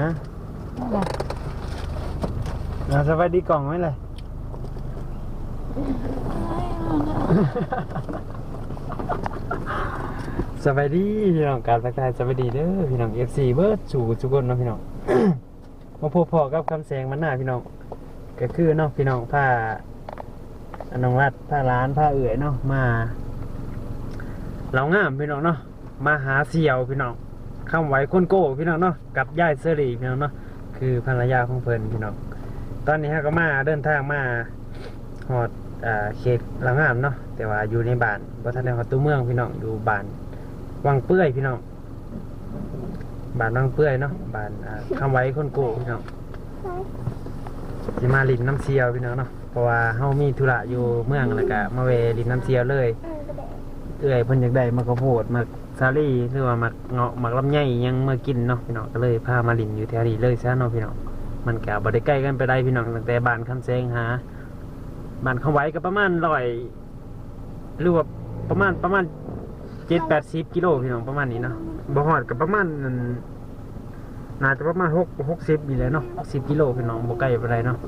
ฮะเราสบายดีกล่องไหมเลยสบายดีพี่น้องการทักทายสบายดีเด้อพี่น้อง FC เบิร์ดสู่ทุกคนเนาะพี่น้อง มาพบพอกับคำแสงมันหน้าพี่น้องก็คือเนาะพี่น้องผ้าอนนองรัดผ้าร้านผ้าเอื่อยเนาะมาเรางามพี่น้องเนาะมาหาเสี่ยวพี่น้อง คำไว้คนโก้พี่น้องเนาะกับย่ายเสรีพี่น้องเนาะคือภรรยาของเพิ่นพี่น้องตอนนี้ฮะก็มาเดินทางมาหอดอ่าเขตเรางามเนาะแต่ว่าอยู่ในบ้านบ่ทันได้ฮอดตัวเมืองพี่น้องอยู่บ้านวังเปื่อยพี่น้องบ้านวังเปื่อยเนาะบ้านอ่าคำไว้คนโกพี่น้องสิมาลินน้ำเชียวพี่น้องเนาะเพราะว่าเฮามีธุระอยู่เมืองแล้วก็มาเวลินน้ำเชียวเลยเอื้อยเพิ่นอยากได้มากระโพดมาก ซาลี่หรือว่ามักเงาะมักลำไยยังมากินเนาะพี่น้องก็เลยพามาลินอยู่แถวนี้เลยซะเนาะพี่น้องมันก็บ่ได้ใกล้กันไปได้พี่น้องตั้งแต่บ้านคำแซงหาบ้านคำไว้ก็ประมาณร้อยหรือว่าประมาณประมาณเจ็ดแปดสิบกิโลพี่น้องประมาณนี้เนาะบ่ฮอดกับประมาณนั่นน่าจะประมาณหกหกสิบอยู่เลยเนาะสิบกิโลพี่น้องบ่ไกล้ไปไรเนาะ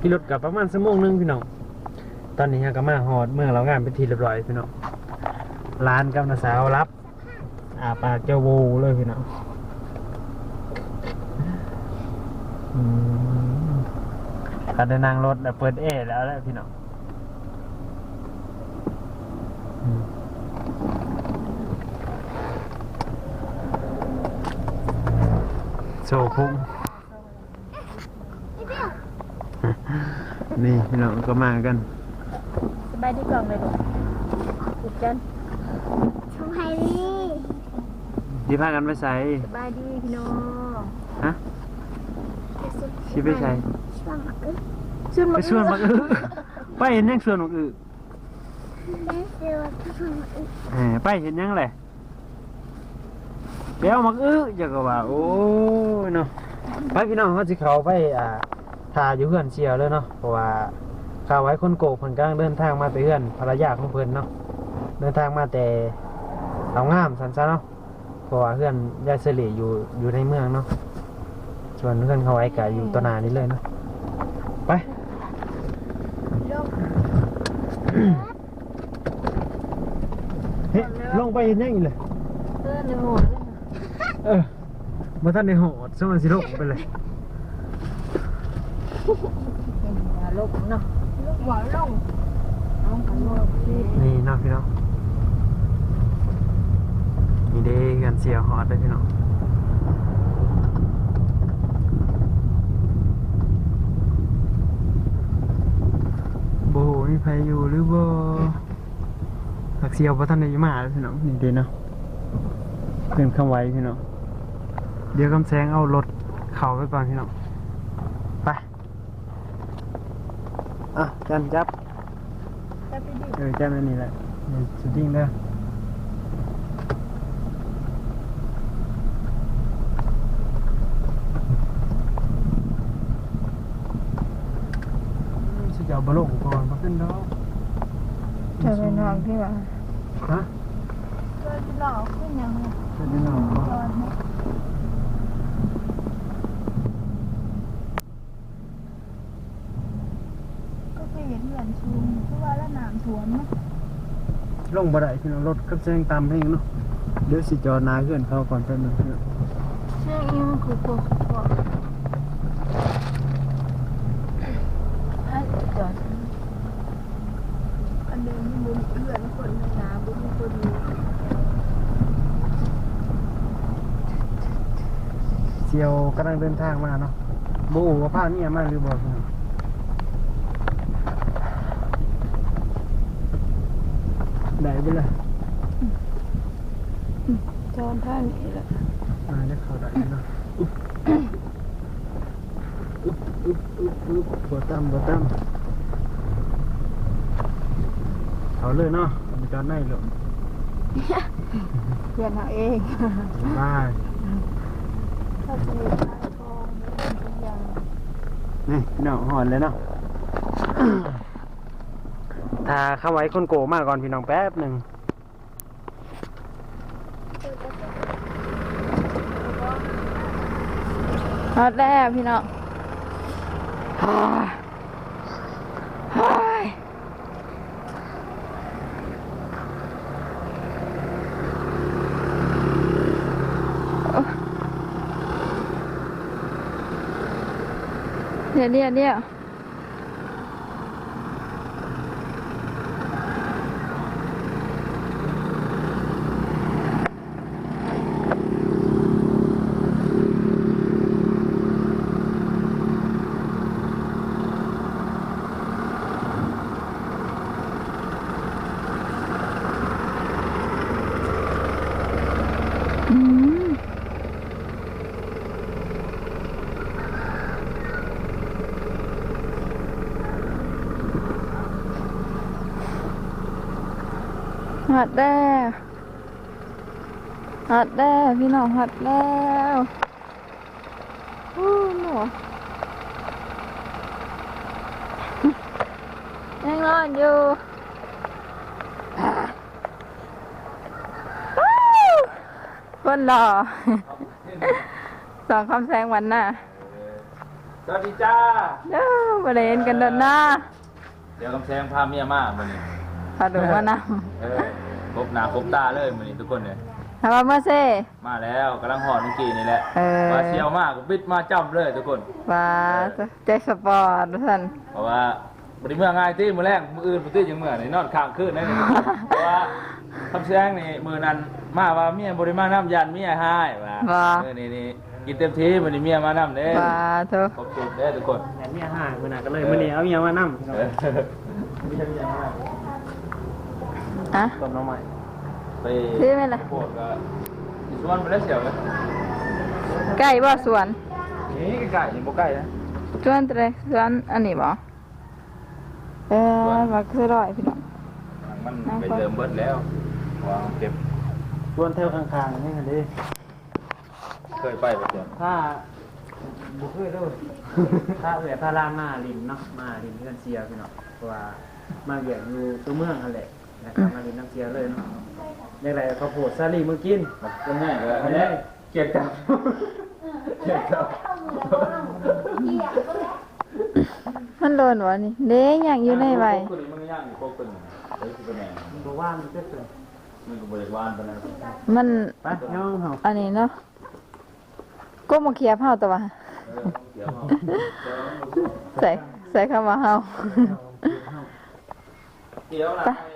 พี่รถกับประมาณชั่วโมงหนึงพี่น้องตอนนี้ฮะก็มาฮอดเมืองเรางานเป็นทีเรียบร้อยพี่น้องร้านกับนาสาวรับ อาปากเจ้าโวเลยพี่น้องอืมก็ได้นั่งรถแล้วเปิดเอแล้วแหละพี่น้องอืมโชว์พุ่งนี่พี่น้องก็มากันสบายดีกล่องเลยลูกถูกกันทำไมนี่ ดีพากันไปใส่สบายดีพี่น้องฮะชิไปใส่ช่วงอึ๊บชวนไปมาส่วนบักอึไปเห็นยังส่วนบักอึแม่เสือช่วงอึ๊บแหมไปเห็นยังแหละเดี๋ยวบักอึจะก็ว่าโอ้ยเนาะไปพี่น้องเขาสิเขาไปอ่าทาอยู่เพื่อนเชียวเลยเนาะเพราะว่าข่าวไว้คนโกกเพิ่นกำลังเดินทางมาแต่เพื่อนภรรยาของเพิ่นเนาะเดินทางมาแต่เอางามสันซะเนาะ เพราะว่าเพื่อนยายเสลีอยู่อยู่ในเมืองเนาะส่วนเพื่อนเขาไอ้กะอยู่ตัวหนานี้เลยเนาะไป เฮ้ยลงไปเห็นยังอีกเลยเพื่อนในหัวเลยเออมาท่านในหอดสมันสิลงไปเลยเป็นยาลบเนาะลูกหัวลงน้องกันว่าพี่นี่เนาะพี่น้อง นี่เด้กันเสียหอดเลยพี่น้องโบมีใครอยู่หรือบ่หักเสียวพระท่านในมาเลยพี่น้องนี่เด้เนาะเพื่อนคำไว้พี่น้องเดี๋ยวคำแสงเอารถเข่าไปก่อนพี่น้องไปอะจันจับจะไปดิเออจำอันนี้แหละเดี๋ยวสุดทิ้งเด้อ เอาบอลลงก่อนมาขึ้นดอกเธอเป็นน้องพี่ว่าฮะเกิดหล่อขึ้นยังไงจะได้นอนบ่ตอนนี้ก็ไปเห็นเหมือนชุมเพราะว่าละหนามสวนนะลงบ่ได้พี่น้องรถกับแซงตามเพลงเนาะเดี๋ยวสิจอดหนาเพื่อนเขาก่อนแป๊บนึงพี่น้องเชื่ออีมันคือพวกพวกให้จอด อันเดิมมีมุมเอื้อนคนหนาบุ้มคนนี้ เซียวกำลังเดินทางมาเนาะโบว่าพาเมียมากหรือบองได้ไปเลยจอนท่านี้ละมาจะเขาได้เนาะอึ๊บอึ๊บอึ๊บอึ๊บบบ่ตั้มบ่ตั้มเอาเลยเนาะเอาไปจอดในเลยเพื่อนเอาเองมาถ้าจะมีทางทองทุกอย่าง นี่พี่น้องหอนเลยเนาะถ้าเข้าไว้คนโกมาก่อนพี่น้องแป๊บหนึ่งฮอตแล้วพี่น้อง เดี๋ยวเดี๋ยวเดี๋ยว อืม หัดแล้วหัดแล้วพี่น้องหัดแล้วโอ้หนูยังนอนอยู่อ่าวู้คนหล่อสองคำแสงวันน่ะสวัสดีจ้าเด้อบริเวณกันเดินหน้า เดี๋ยวกำแพงพาเมียมามือนี้พาดูว่านเออ ครบหนาครบตาเลยมือนี้ทุกคนเนี่ยำทำมาเมื่อเซ่มาแล้วกำลังหอดเมื่อกี้นี่แหละเออว่าเชียวมากก็บิดมาจ้ำเลยทุกคนว่าใจสปอร์ตท่านเพราะว่าบริเมื่อง่ายที่มือแรกมืออื่นมือตื้อยังเมื่อนี่นอนข้างคืนนั่นเองเพราะว่าคำแซงนี่มือนั้นมาว่าเมียบริมาน้ำยันเมียให้ว่าว่าเออนี่นี่กินเต็มที่มือนี้เมียมาน้ำเด้ว่าเธอขอบคุณเด้อทุกคนแหนเมียห่างมือหนาก็เลยมื่อนี้เอาเมียมานั่ง เอออะต้มน้องใหม่ไปซื้อไหมล่ะโคตรก็ชวนไปได้เสียวเลยใกล้บ่สวนนี่ใกล้ๆยังบ่ใกล้นะสวนอะไรสวนอันนี้บ่เออมาคือร้อยพี่น้องมันไปเติมเบิดแล้ววางเก็บชวนเที่ยวข้างๆนี่กันดิเคยไปประจถ้าบุกเคยด้วยถ้าเอือถ้าล่างหน้าลินเนาะมาลินเพื่อนเชียร์พี่น้องเพราะว่ามาเวียกอยู่ตัวเมืองนั่นแหละ นะครับมาลินน้ำเชียร์เลยเนาะอย่างไรเขาวโพดซาลีมือกินำก็ง่ายเลยอันนี้เก็บกับเก็บกับมันโดนวะนี่เด้ยังอยู่ในใบคนนี้มันก็ย่างอยู่โคกเป็นเฮ้ยคือเป็นไงมันบอกว่ามันก็เกิดมันก็บริวารไปนะมันไปย่องเหรออันนี้เนาะก็มาเคลียร์เผาตัววะเออเดี๋ยวเอาใส่ใส่เข้ามาเฮาเดี๋ยวนะอันนี้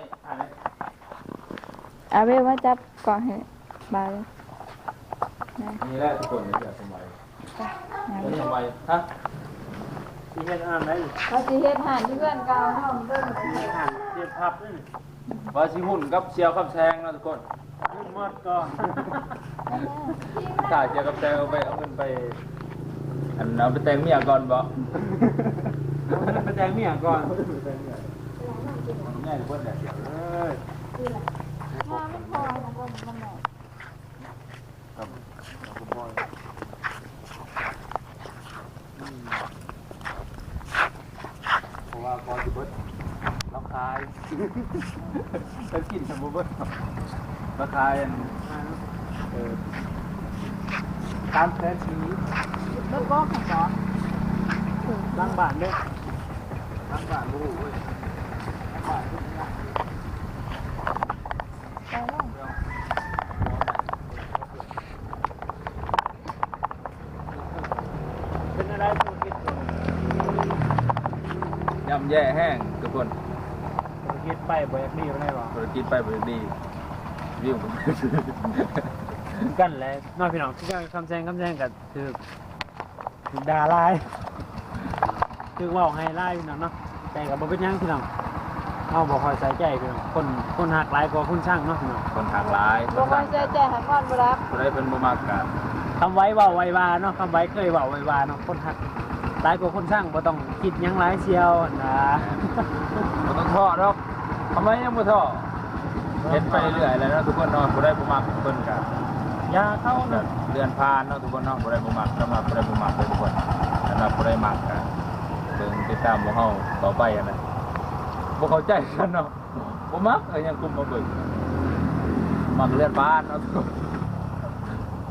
อาเบลมาจับก่อนให้บายนี่แหละทุกคนนี่แหละสมัยนี่สมัยฮะที่เห็นอ่านได้เราสิเฮ็ดหานที่เพื่อนเก่าเฮาเบิ่งอ่านเจ็บพับนี่ว่าชิหุ่นกับเชียวกับแซงนะทุกคนขึ้นมอดก่อนถ้าเชียวกับแซงเอาไปเอาเงินไปอันเอาไปแต่งเมียก่อนบ่ไปแจ้งเมียก่อนง่ายทุกคนเนี่ยเอ้ย เพราะว่าพอจะเบิดเราขายแล้วกินสมบูรณ์ราคายอันเออตามแผนชีวิตแล้วก็ของบ่ล้างบ้านเด้อทั้งบ้านรู้เว้ยเป็นอะไรธุรกิจ ย่ำ แย่แห้งทุกคนธุรกิจไปบ่อยากดีบ่ได้บ่ธุรกิจไปบริดีวิวผมกันแหล้วน้อยพี่น้องคือการคำแซงคำแซงก็คือคือด่าลายคือเว่าให้ลายพี่น้องเนาะแต่ก็บ่เป็นหยังพี่น้องเฮาบ่ค่อยใส่ใจพี่น้องคนคนหักหลายกว่าคนช่างเนาะพี่น้องคนทางร้ายบ่ค่อยใจใจหาก่อนบ่รับคนได้เป็นบ่มากกันคำไว้เว้าไว้วาเนาะคำไว้เคยเว้าไว้วาเนาะคนหัก หลายกว่าคนช่างบ่ต้องคิดหยังหลายเชียวนะบ่ต้องท่อหรอกทำไมยังบ่ท่อบ่เฮ็ดไปเรื่อยๆแล้วเนาะทุกคนเนาะบ่ได้บ่มักเพิ่นก็ยาเข้าก็เนาะเดือนผ่านเนาะทุกคนเนาะบ่ได้บ่มักสำหรับบ่ได้บ่มักเลยทุกคนสำหรับบ่ได้มักก็เบิ่งติดตามพวกเฮาต่อไปอะนะบ่เข้าใจกันเนาะบ่มักก็ยังคุมมาเบิ่งมักเลือดบ้านเนาะทุกคน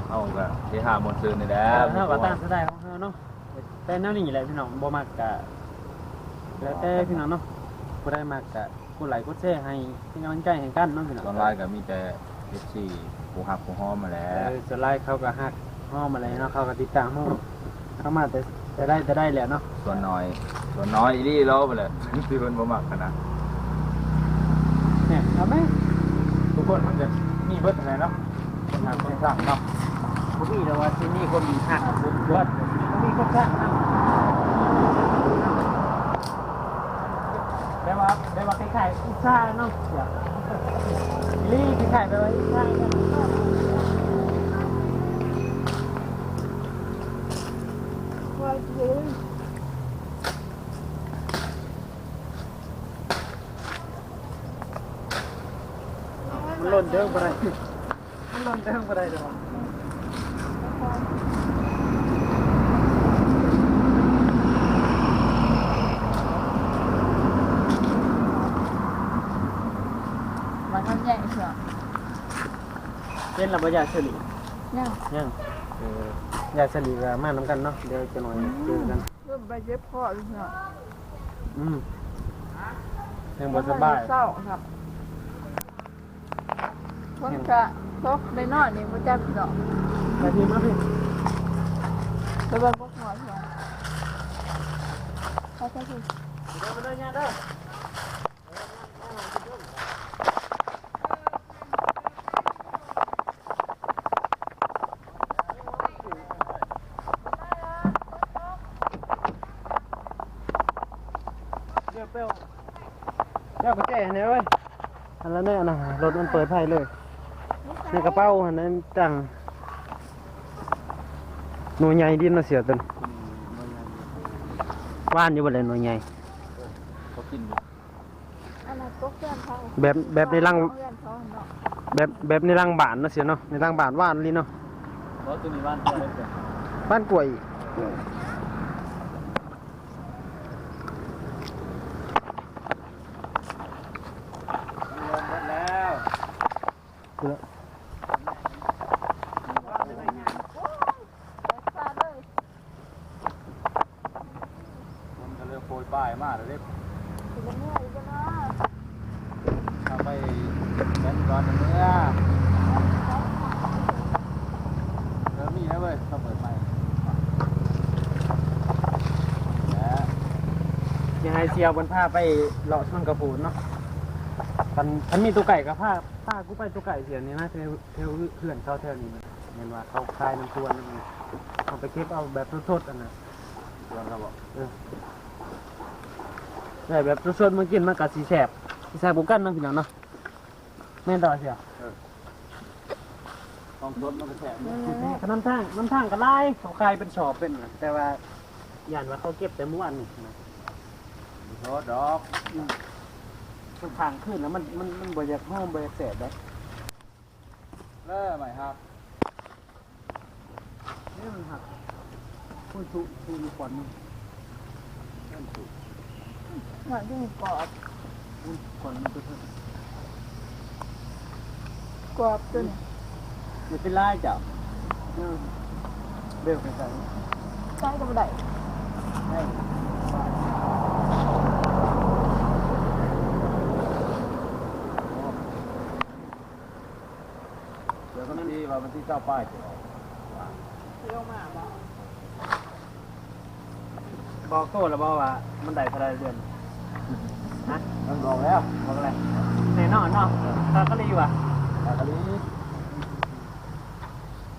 เอาก็เฮฮามวนซื่นนี่แหละเฮาก็ตามสไตล์ของเฮาเนาะ แต่แนวนี้แหละพี่น้องบ่มักก็แล้วแต่พี่น้องเนาะบ่ได้มักก็กดไลค์กดแชร์ให้เป็นกำลังใจให้กันเนาะพี่น้องตอนไลน์ก็มีแต่ FC ผู้ฮักผู้ฮ้อมมาแหล้เอวอส่วนไลค์เขาก็ฮักเฮามาเลยเนาะเขาก็ติดตามเฮาเข้ามาแต่แต่ได้แต่ได้แหละเนาะส่วนน้อยส่วนน้อยอีนี่เราไปเลยที่เพิ่นบ่มักขนาดเนี่ยเอาไหมทุกคนมันจะมีเบิดอะไรเนาะคนทางคนสร้างเนาะบ่มีแต่ว่าที่นี่คนฮักบ่เบิดบ่มีค นสร้างเนาะได้ว่าได้ว่าคล้ายๆอุตสาหเนาะอยากลีคล้ายๆไปว่าอุตสาห์เนาะมันล่นเด้งไปได้มันหล่นเด้งไปได้เดี๋ยว มันทำใหญ่เชียว เป็นระบายาเฉลี่ยเนี่ยยังเออยาเฉลี่ยกับมาน้ำกันเนาะ เดี๋ยวจะหน่อยเจอกันเริ่มไปเจ็บคอเลยเนาะอืมยังบ่สบายเศร้าครับคนกะตกได้นอนนี่บ่จับดอกไปพี่มาพี่ไปเบิ่งพวกหัวเถอะเขาจะคือเดี๋ยวมาเดินยาเด้อ เดี๋ยวเปรี้ยวเดี๋ยวไปแจ้ เนี่ยเว้ยอันแล้วเนี่ยนะรถมันเปิดไฟเลย ในกระเป๋าอันนั้นจังหน่วยใหญ่ดินเนาะเสียตันว่านอยู่บ่เลยหน่วยใหญ่ เขากินอยู่อันนั้นตกเพื่อนเขาแบบแบบในรังเพื่อนเขาเนาะแบบแบบในรังบานเนาะเสียเนาะในรังบานว่านลีเนาะ เพราะตัวนี้บ้านตัวเล็กบ้านกล้วยแล้ว ฟาดเลย มัน ก็เลือกโปรยป้ายมาแล้วเด้สิเป็นเมื่อยกันะเอาไปแบนก่อนเมื่อเออมีนะเว้ยเขาเปิดใหม่ยังไงเสียวบนผ้าไปเลาะช่วงกระปูนเนาะทันทันมีตัวไก่กับผ้าผ้ากูไปตัวไก่เสียนี่นะเทวเทวเพื่อนเขาเท่านี้เห็นว่าเขาคลายน้ำตัวนั่นเองเอาไปเก็บเอาแบบสดๆอันน่ะส่วนเขาบอก ได้แบบสดๆมากินมันก็สีแสบสีแสบบุกันเนาะพี่น้องเนาะแม่นต่อเสียต้องรถมันก็แฉะขน้ำทางน้ำทางก็ไล่เขาคลายเป็นชอบเป็นน่ะแต่ว่าย่านว่าเขาเก็บแต่เมื่อวานนี่นะรถดอกมันทางขึ้นแล้วมันมันมันบ่อยากห้อมบ่อยากแสบได้เริ่มใหม่ครับนี่มันหักพูดชุชุมีควันมันเหมือนที่มีกรอบพูดควันมันจะเพิ่มกรอบจนมันเป็นลายจ้ะเออเบลไปใส่ใช้ก็บ่ได้ให้เดี๋ยวก็ดีว่ามันที่เจ้าป้ายจะออกเที่ยวมาบ่ บอกโตแล้วบอกว่า มันได้เท่าไรเดือนฮะมันบอกแล้วบอกอะไรแน่นอนเนาะตาก็รีว่ะตากะลี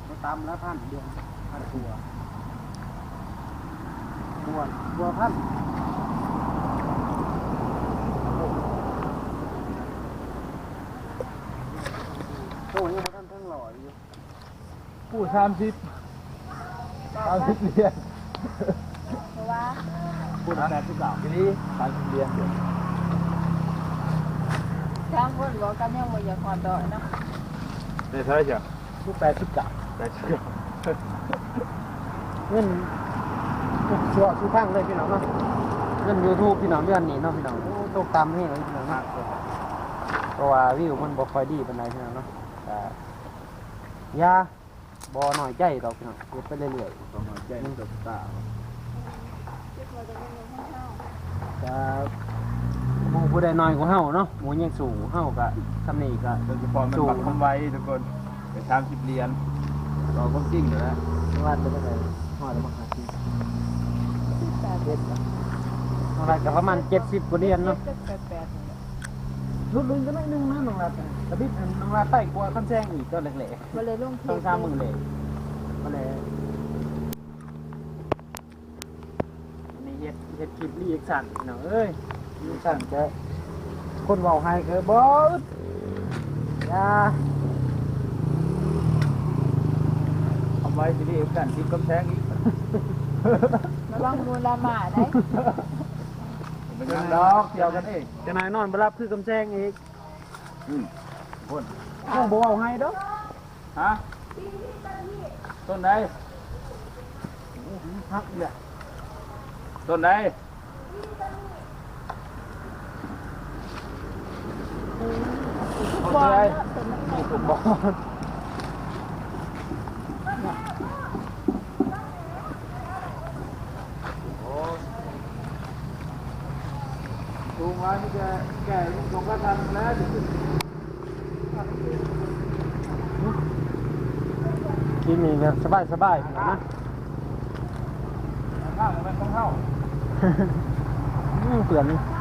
ไม่ตามแล้วพันเดือนพันตัวตัวตัวพันโอ้ยยังไม่ทันทั้งหล่ออยู่ผู้สามสิบสามสิบเหรียญเพราะว่า พูดแปดสิบสามกะลีสามสิบเหรียญเดี๋ยวทางคนบอกกันยังบ่อยากหอดดอยเนาะได้เท่าไหร่จ้ะทุกแปดทุกจับได้เท่าเงินชัวร์ทุกทางเลยพี่น้องเนาะเงินยูทูบพี่น้องเดือนนี้เนาะพี่น้องโอ้ตกต่ำให้เลยพี่น้องเนาะเพราะว่าวิวมันบ่ค่อยดีปานใดพี่น้องเนาะแต่อยาบ่น้อยใจดอกพี่น้องเก็บไปเรื่อยๆต้องหัวใจมันต กตาจะหมูผู้ใดน้อยกว่าเฮาเนาะหมูยังสูงเฮาก็ทำนี่ก็ โดยเฉพาะมันปักคำไว้ทุกคนไปตามสิบเหรียญเราก็จริงอยู่แล้ววาดไปได้เลยฮอดแล้วมาหาที่เจ็ดน้องรัดก็ประมาณ70กว่าเดือนเนาะแปดแปดนี่แหละลุดลึงก็ได้นึงนะน้องรัดแต่บิดน้องรัดไต่กว่าคันแซงอีกก็เล็กบ่เลยลงๆต้องสามมือเลยมาเลยอันนี้เฮ็ดเฮ็ดคลิปรีแอคชั่นพี่น้องเอ้ยรีแอคชั่นจะคนเว้าให้ก็บ่อึดอย่าคำไว้ที่นี่กันที่กำแพงอีกระวังมูลมาได้เป็นยังดอกเดียวกันเองจะนายนอนบรับคือกำแซงอีกอืมคนต้องบอกเอาให้เด้อฮะต้นไหนพักเนี่ย ต้นไหนบอลต้นไหนเนาะต้นนั้นใหญ่กว่าบอกสูงไว้นี่จะแก่ลุงสงก็ทันแล้วกินนี่แบบสบายสบายๆนะข้าวมันต้องเข้า อืมเปลี่ยนนี่ข้